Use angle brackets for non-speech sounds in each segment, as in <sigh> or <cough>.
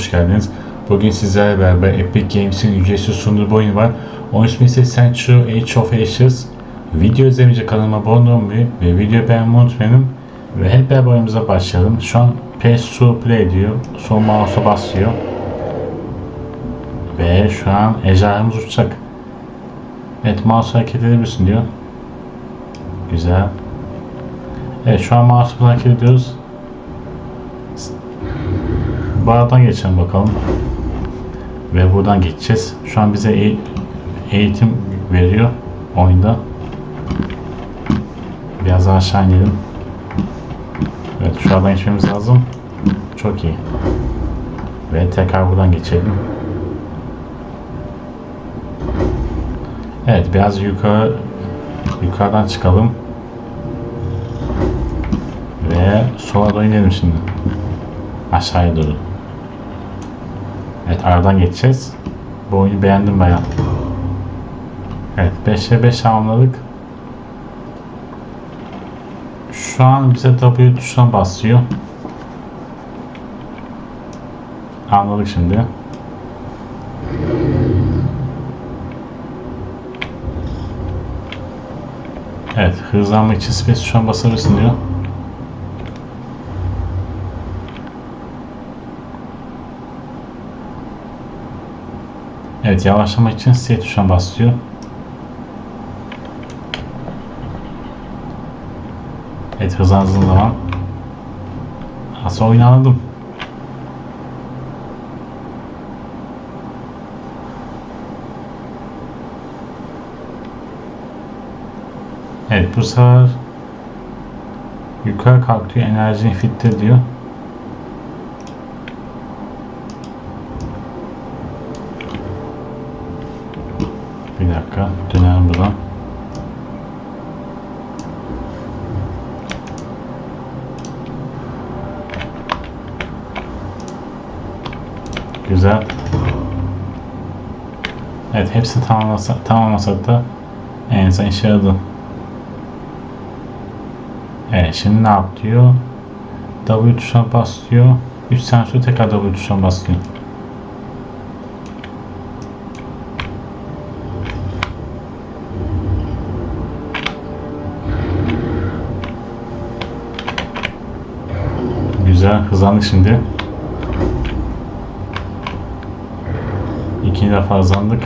Hoş geldiniz. Bugün sizlerle beraber Epic Games'in ücretsiz sunduğu bir oyun var. Onun ismi ise Century Age of Ashes. Video izlemeyince kanalıma abone olmayı ve video beğenmeyi unutmayın. Ve hep beraber oyunumuza başlayalım. Şu an PS2 Play diyor. Sol mouse'a basıyor. Ve şu an ejderhamız uçacak. Evet mouse hareket edebilirsin diyor. Güzel. Evet şu an mouse'u hareket ediyoruz. Bardan geçelim bakalım. Ve buradan geçeceğiz. Şu an bize eğ- eğitim veriyor oyunda. Biraz daha aşağı inelim. Evet şuradan geçmemiz lazım. Çok iyi. Ve tekrar buradan geçelim. Evet biraz yukarı yukarıdan çıkalım. Ve sola doğru inelim şimdi. Aşağıya doğru. Evet aradan geçeceğiz. Bu oyunu beğendim bayağı. Evet 5'e 5 tamamladık. Şu an bize W tuşuna basıyor. Anladık şimdi. Evet hızlanmak için space tuşuna basabilirsin diyor. Evet yavaşlamak için S tuşuna basıyor. Evet hızlandığım zaman Aslında oyunu anladım. Evet bu sefer yukarı kalkıyor enerji fitte diyor. Bir dakika buradan. Güzel. Evet hepsi tamamlasa, tamamlasak da en azından işe yaradı. Evet şimdi ne yap diyor? W tuşuna bas diyor. 3 saniye sonra tekrar W tuşuna bas hızlandık şimdi. İkinci defa hızlandık.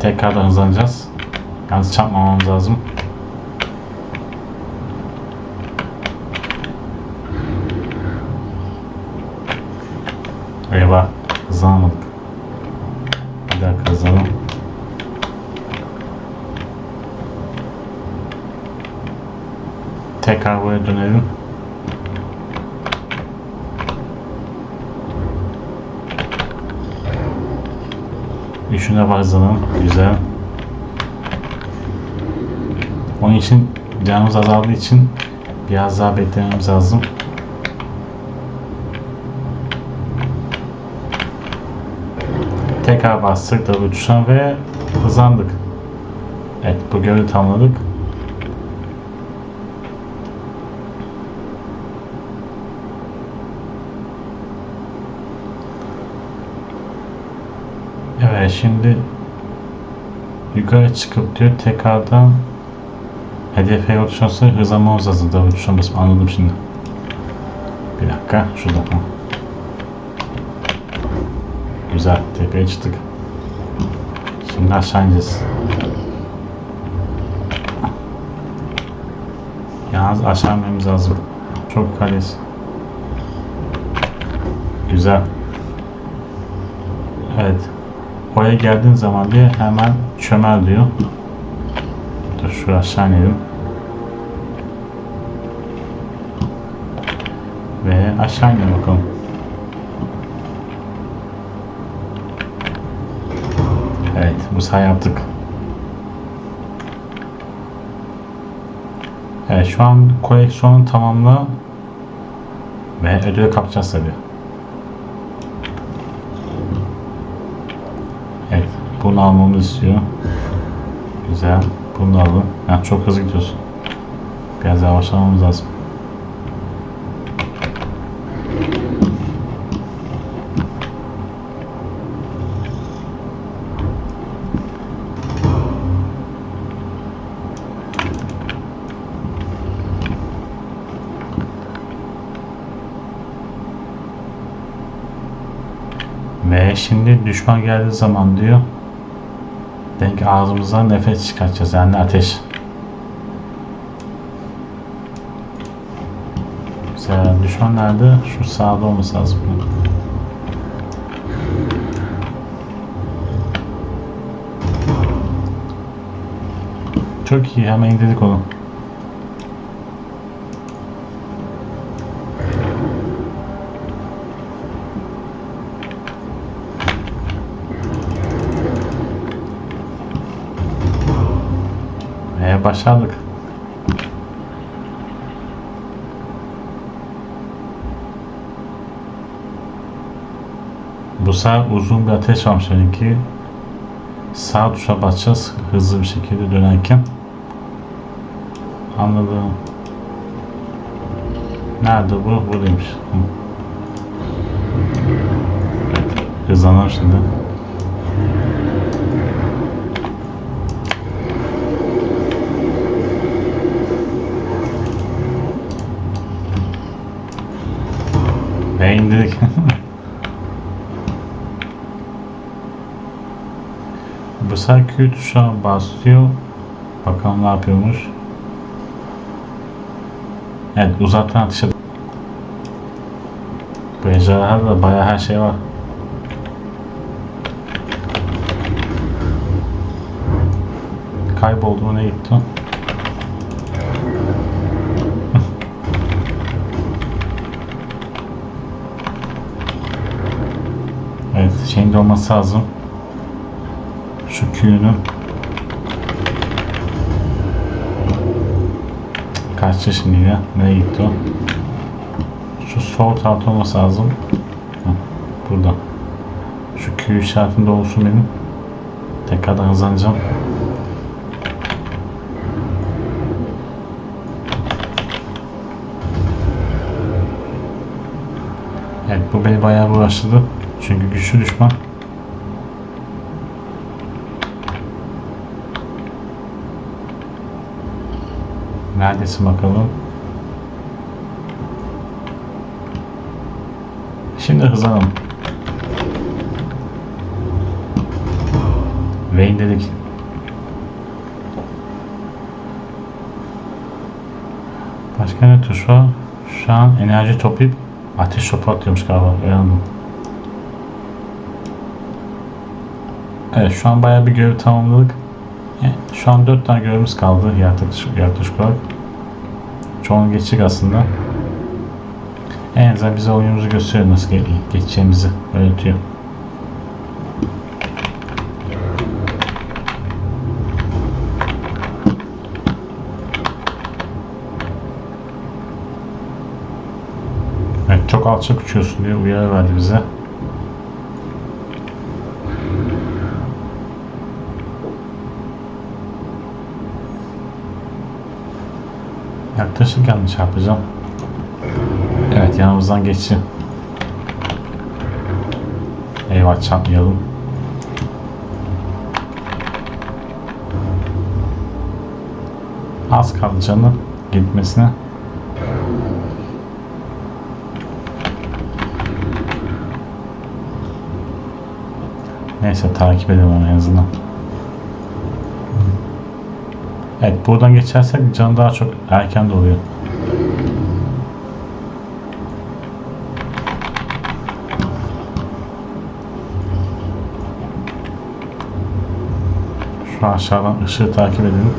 Tekrardan hızlanacağız. Yalnız çarpmamamız lazım. Eyvah hızlanamadık. Bir dakika hızlanalım. Tekrar buraya dönelim. Üçüne bakalım. Güzel. Onun için canımız azaldığı için biraz daha beklememiz lazım. Tekrar bastık da uçuşan ve hızlandık. Evet bu görevi tamamladık. Evet şimdi yukarı çıkıp diyor tekrardan hedefe uçuşansa hızlanmamız lazım. Daha uçuşan anladım şimdi. Bir dakika şurada. Ha. Güzel tepeye çıktık. Şimdi aşağı ineceğiz. Yalnız aşağı inmemiz lazım. Çok yukarıyız. Güzel. Evet. Oraya geldiğin zaman diye hemen çömel diyor. Dur şu aşağı inelim. Ve aşağı inelim bakalım. Evet bu sefer yaptık. Evet şu an koleksiyonu tamamla ve ödül kapacağız tabii. Bunu almamı istiyor. Güzel. Bunu da alalım. Ha, çok hızlı gidiyorsun. Biraz yavaşlamamız lazım. Ve şimdi düşman geldiği zaman diyor denk ağzımızdan nefes çıkartacağız yani ateş. Mesela düşman nerede? Şu sağda olması lazım. Çok iyi hemen indirdik onu. Başardık. Bu sefer uzun bir ateş varmış ki sağ tuşa basacağız hızlı bir şekilde dönerken. Anladım. Nerede bu? Buradaymış. Hızlanalım şimdi. Ve indirdik. <laughs> Sefer Q tuşuna basıyor. Bakalım ne yapıyormuş. Evet uzaktan atışa Bu ejderhada bayağı her şey var. Kayboldu mu ne gitti? Evet şeyin de olması lazım. Şu Q'nun Kaçtı şimdi ya? Nereye gitti o? Şu sol tarafta olması lazım. Burada. Şu Q işaretinde olsun benim. Tekrardan hızlanacağım. Beni bayağı uğraştırdı. Çünkü güçlü düşman. Neredesin bakalım? Şimdi hızlanalım. Ve indirdik. Başka ne tuş var? Şu an enerji toplayıp ateş topu atıyormuş galiba. Uyandım. Evet şu an bayağı bir görev tamamladık. Yani Şu an 4 tane görevimiz kaldı yaklaşık, yaklaşık olarak. Çoğunu geçecek aslında. En azından bize oyunumuzu gösteriyor nasıl ge- geçeceğimizi öğretiyor. Evet çok alçak uçuyorsun diye uyarı verdi bize. Yaklaşık yanlış yapacağım. Evet yanımızdan geçti. Eyvah çarpmayalım. Az kaldı canım gitmesine. Neyse takip edelim onu en azından. Evet buradan geçersek can daha çok erken doluyor. Şu aşağıdan ışığı takip edelim.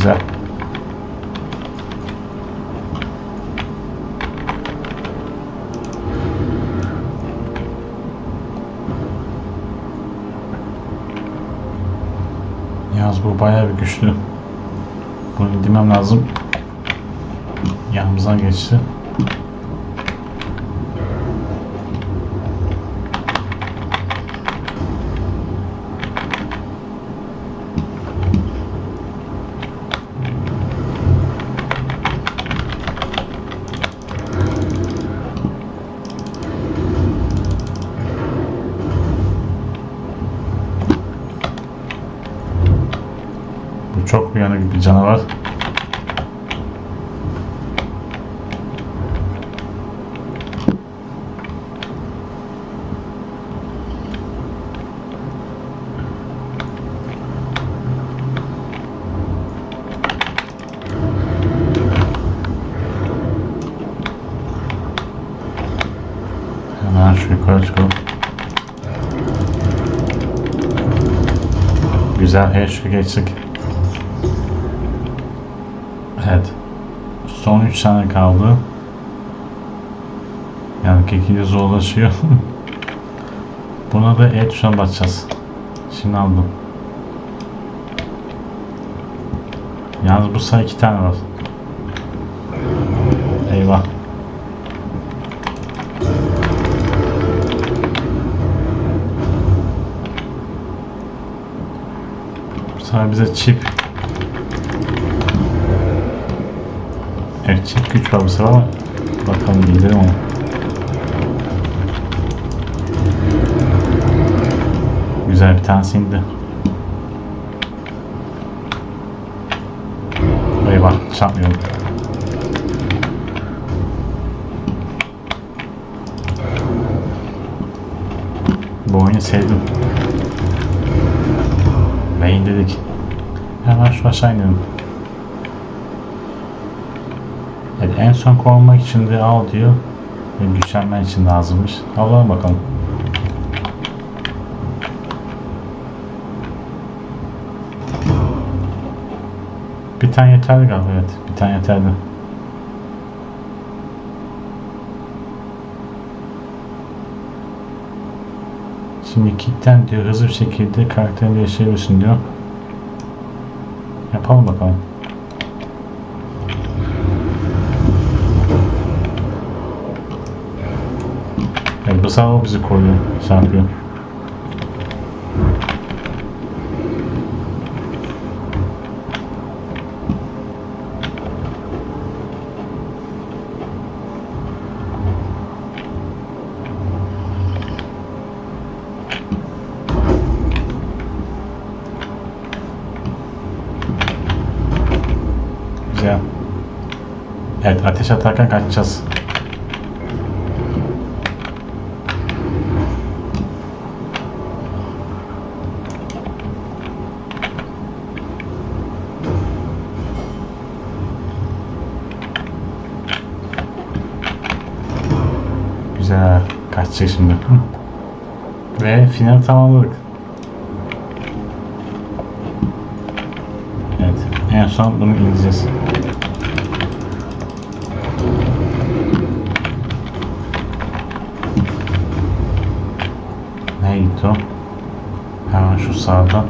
Güzel. Yalnız bu bayağı bir güçlü. Bunu indirmem lazım. Yanımızdan geçti. Bir canavar. Hemen şu yukarı çıkalım. Güzel headshot geçtik. 3 tane kaldı. Yani ikinci zorlaşıyor. <laughs> Buna da E tuşuna basacağız. Şimdi aldım. Yalnız bu sayı iki tane var. Eyvah. Bu sefer bize çip Çift güç var bu sefer ama bakalım gidelim onu. Güzel bir tanesi indi. Eyvah çarpmıyorum. Bu oyunu sevdim. Beyin dedik. Hemen şu aşağı inelim. Evet, en son konmak için de al diyor. Ve güçlenmen için lazımmış. Alalım bakalım. Bir tane yeterli galiba evet. Bir tane yeterli. Şimdi kitten diyor hızlı bir şekilde karakterini değiştirebilirsin diyor. Yapalım bakalım. Sefer o bizi koruyor, yapıyor. Güzel. Evet, ateş atarken kaçacağız. Final tamamladık. Evet. En son bunu ineceğiz. Neydi o? Hemen şu sağda.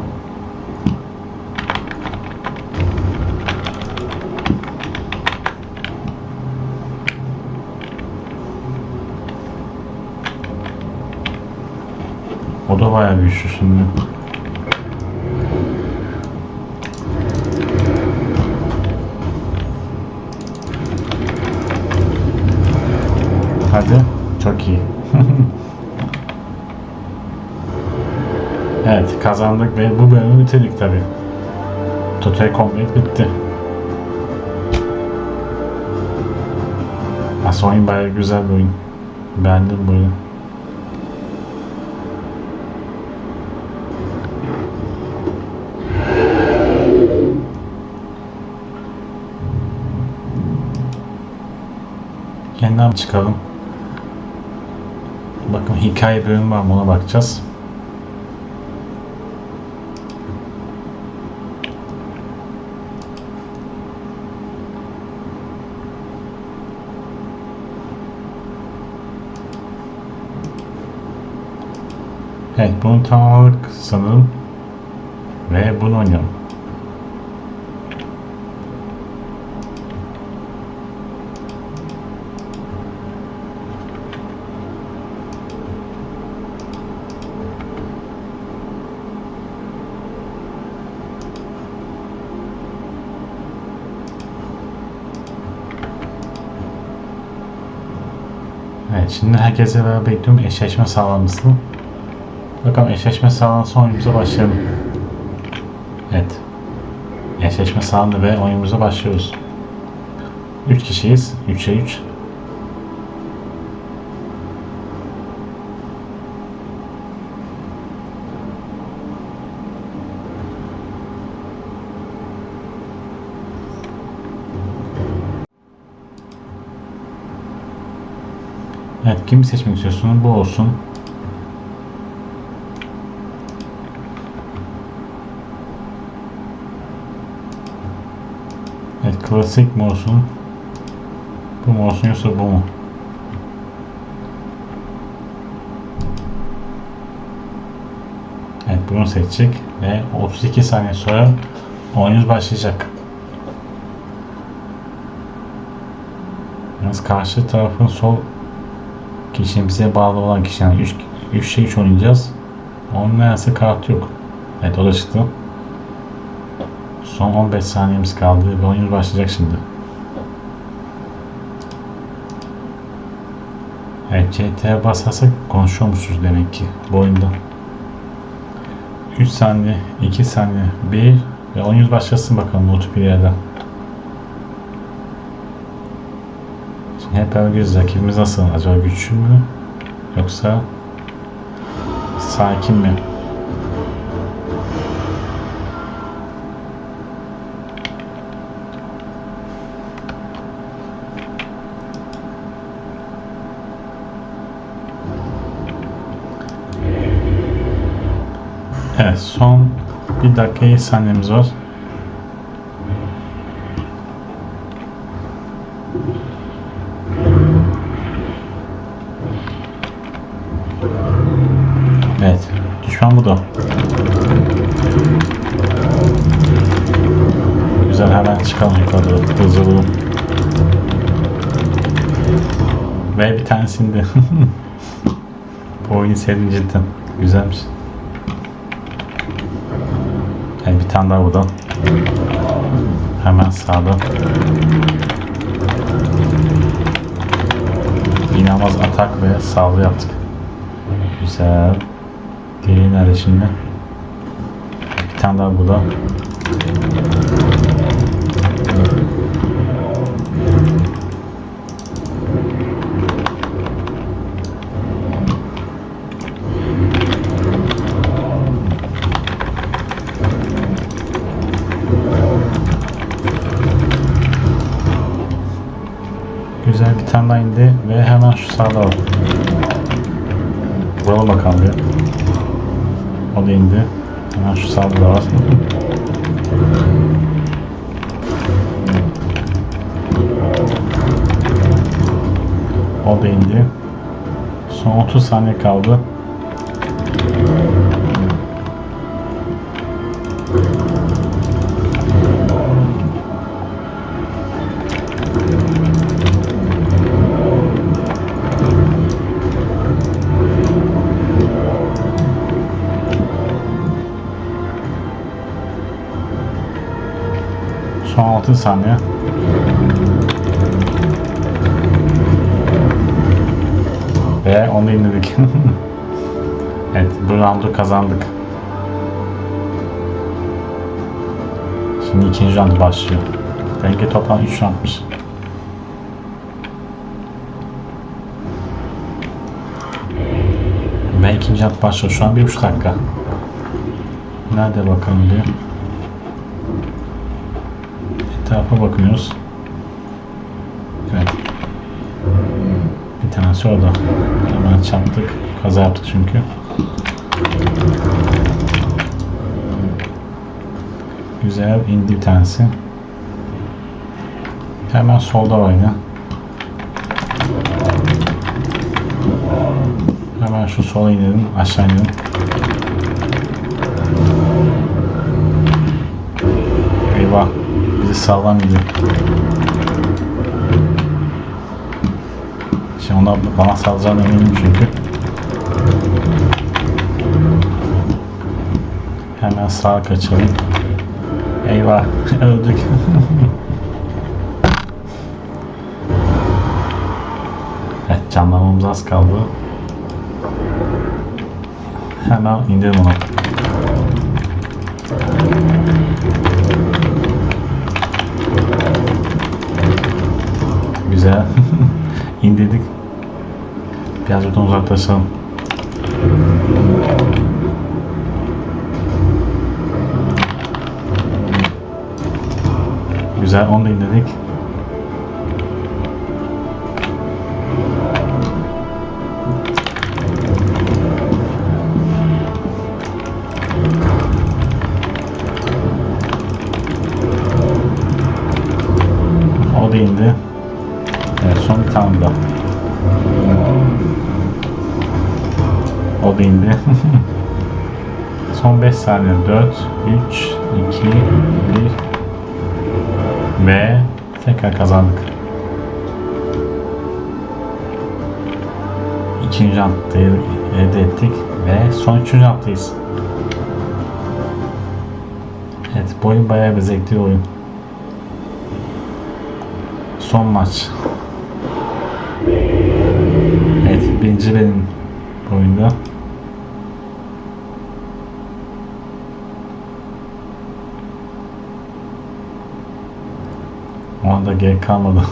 Da bayağı güçlü şimdi. Hadi. Çok iyi. <laughs> evet kazandık ve bu bölümü bitirdik tabi. Total Combat bitti. Aslında oyun bayağı güzel bir oyun. Beğendim bu oyunu. Yeniden çıkalım. Bakın hikaye bölümü var mı ona bakacağız. Evet bunu tamamladık sanırım. Ve bunu oynayalım. Evet şimdi herkese beraber bekliyorum eşleşme sağlanmasını. Bakalım eşleşme sağlansa oyunumuza başlayalım. Evet. Eşleşme sağlandı ve oyunumuza başlıyoruz. 3 kişiyiz. 3'e 3. Evet, kimi seçmek istiyorsun? Bu olsun. Evet, klasik mi olsun? Bu mu olsun yoksa bu mu? Evet, bunu seçecek ve 32 saniye sonra oyunumuz başlayacak. Yalnız karşı tarafın sol kişinin bize bağlı olan kişi yani 3 3 şey 3 oynayacağız. Onun neredeyse kart yok. Evet o da çıktı. Son 15 saniyemiz kaldı ve oyunumuz başlayacak şimdi. Evet CT'ye basarsak konuşuyormuşuz demek ki bu oyunda. 3 saniye, 2 saniye, 1 ve oyunumuz başlasın bakalım multiplayer'da. Şimdi hep göreceğiz rakibimiz nasıl? Acaba güçlü mü? Yoksa sakin mi? Evet son bir dakika saniyemiz var. Sevdim cidden. Güzelmiş. Yani bir tane daha buradan. Hemen sağda. İnanılmaz atak ve saldırı yaptık. Güzel. Diğeri nerede şimdi? Bir tane daha burada. Daha indi ve hemen şu sağda var. Vuralım bakalım bir. O da indi. Hemen şu sağda da var. o da indi. Son 30 saniye kaldı. 6 saniye. Ve onu indirdik. <laughs> evet, bu roundu kazandık. Şimdi ikinci round başlıyor. Denge toplam 3 roundmuş. Ve ikinci round başlıyor. Şu an 1,5 dakika. Nerede bakalım bir. Etrafa bakıyoruz. Evet. Bir tanesi orada. Hemen çarptık. Kaza yaptık çünkü. Güzel indi bir tanesi. Hemen solda var yine. Hemen şu sola inelim. Aşağı inelim. Eyvah. Bizi sağlam gidiyor. Şimdi ona bana salacağına eminim çünkü. Hemen sağa kaçalım. Eyvah <laughs> öldük. evet canlanmamız az kaldı. Hemen indirim onu. Güzel. <laughs> İndirdik. Biraz buradan uzaklaşalım. Güzel onu da indirdik. 5 saniye. 4, 3, 2, 1 ve tekrar kazandık. İkinci haftayı elde ettik ve son üçüncü haftayız. Evet bu oyun bayağı bir zevkli bir oyun. Son maç. Evet birinci benim bu oyunda. O anda gerek kalmadı.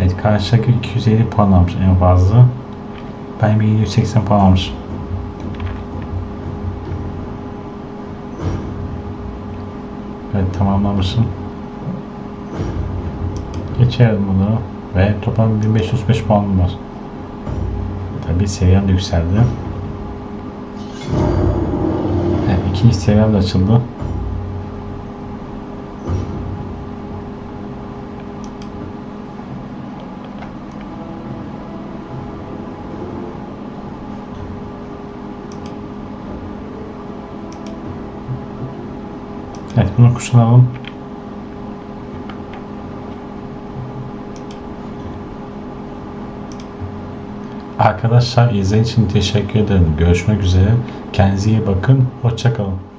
Evet karşıdaki 250 puan almış en fazla. Ben bir 780 puan almışım. Evet tamamlamışım. Geçerim bunu ve toplam 1535 puanım var. Tabi seviyem de yükseldi. Evet, ikinci seviyem de açıldı. Bunu kuşanalım. Arkadaşlar izlediğiniz için teşekkür ederim. Görüşmek üzere. Kendinize iyi bakın. Hoşçakalın.